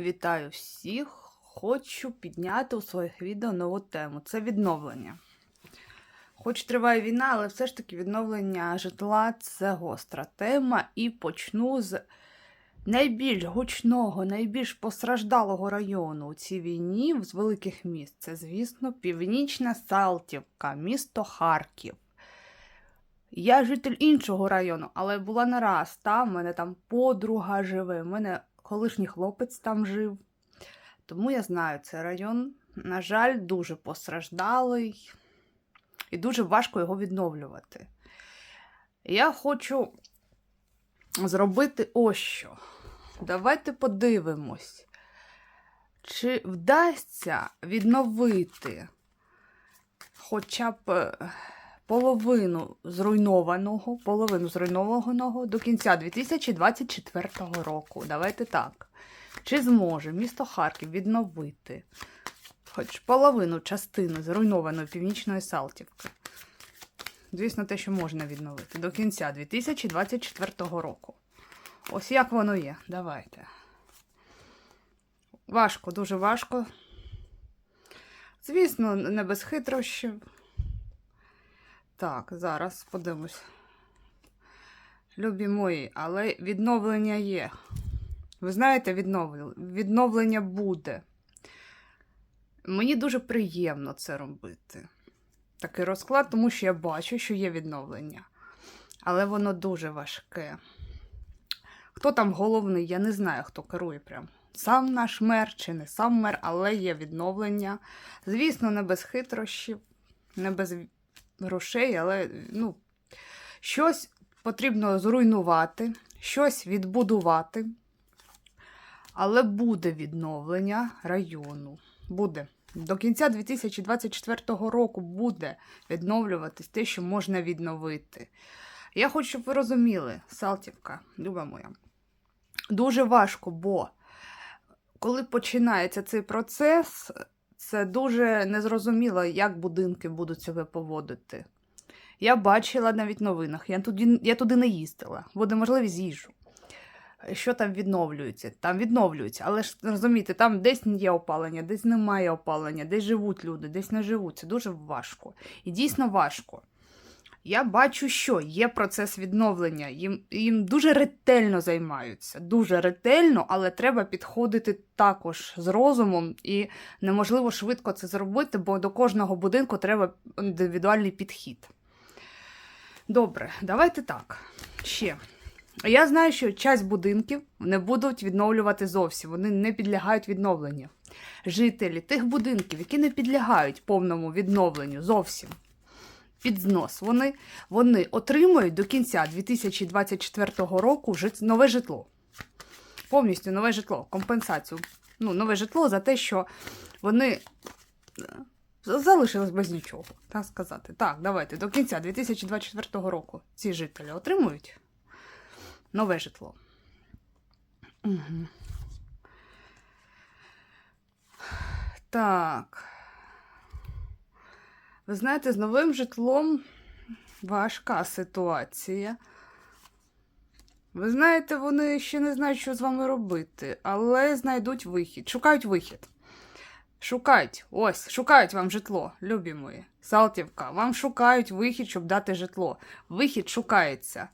Вітаю всіх! Хочу підняти у своїх відео нову тему. Це відновлення. Хоч триває війна, але все ж таки відновлення житла це гостра тема. І почну з найбільш гучного, найбільш постраждалого району у цій війні з великих міст. Це, звісно, Північна Салтівка, місто Харків. Я житель іншого району, але була не раз там, в мене там подруга живе, в мене колишній хлопець там жив. Тому я знаю цей район, на жаль, дуже постраждалий і дуже важко його відновлювати. Я хочу зробити ось що. Давайте подивимось, чи вдасться відновити хоча б е, половину зруйнованого, половину зруйнованого до кінця 2024 року. Давайте так. Чи зможе місто Харків відновити хоч половину частини зруйнованої північної Салтівки? Звісно, те, що можна відновити до кінця 2024 року. Ось як воно є. Давайте. Важко, дуже важко. Звісно, не без хитрощів. Так, зараз подивимось. Любі мої, але відновлення є. Ви знаєте, відновлення, буде. Мені дуже приємно це робити. Такий розклад, тому що я бачу, що є відновлення. Але воно дуже важке. Хто там головний, я не знаю, хто керує прям. Сам наш мер чи не сам мер, але є відновлення. Звісно, не без хитрощів, не без грошей, але ну, щось потрібно зруйнувати, щось відбудувати. Але буде відновлення району. Буде. До кінця 2024 року буде відновлюватись те, що можна відновити. Я хочу, щоб ви розуміли, Салтівка, люба моя, дуже важко, бо коли починається цей процес, це дуже незрозуміло, як будинки будуть себе поводити. Я бачила навіть новинах, я туди, я туди не їздила, буде можливість їжджу. Що там відновлюється? Там відновлюється, але ж розумієте, там десь є опалення, десь немає опалення, десь живуть люди, десь не живуть. Це дуже важко. І дійсно важко. Я бачу, що є процес відновлення. Їм, їм дуже ретельно займаються. Дуже ретельно, але треба підходити також з розумом, і неможливо швидко це зробити, бо до кожного будинку треба індивідуальний підхід. Добре, давайте так. Ще. Я знаю, що часть будинків не будуть відновлювати зовсім, вони не підлягають відновленню. Жителі тих будинків, які не підлягають повному відновленню зовсім під знос, вони, вони отримують до кінця 2024 року жит- нове житло. Повністю нове житло, компенсацію. Ну, нове житло за те, що вони е, залишились без нічого, так сказати. Так, давайте до кінця 2024 року ці жителі отримують нове житло. Угу. Так. Ви знаєте, з новим житлом важка ситуація. Ви знаєте, вони ще не знають, що з вами робити, але знайдуть вихід. Шукають вихід. Шукають, ось, шукають вам житло, любі мої. Салтівка, вам шукають вихід, щоб дати житло. Вихід шукається.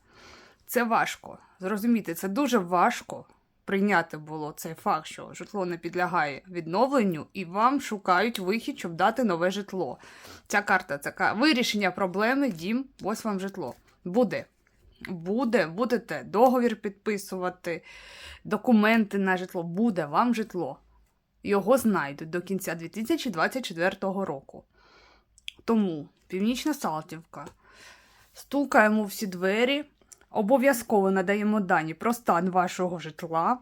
Це важко. Зрозуміти, це дуже важко прийняти було цей факт, що житло не підлягає відновленню, і вам шукають вихід, щоб дати нове житло. Ця карта це вирішення проблеми, дім, ось вам житло. Буде. Буде, будете договір підписувати, документи на житло. Буде вам житло. Його знайдуть до кінця 2024 року. Тому Північна Салтівка. Стукаємо всі двері. Обов'язково надаємо дані про стан вашого житла.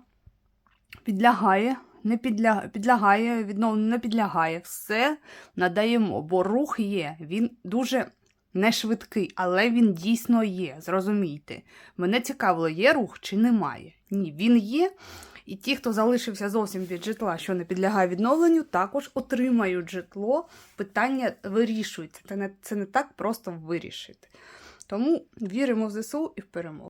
Підлягає, не підлягає, підлягає, відновленню не підлягає. Все надаємо, бо рух є. Він дуже не швидкий, але він дійсно є. Зрозумійте. Мене цікавило, є рух чи немає. Ні, він є. І ті, хто залишився зовсім від житла, що не підлягає відновленню, також отримають житло. Питання вирішується. Це не, це не так просто вирішити. Тому віримо в ЗСУ і в перемогу.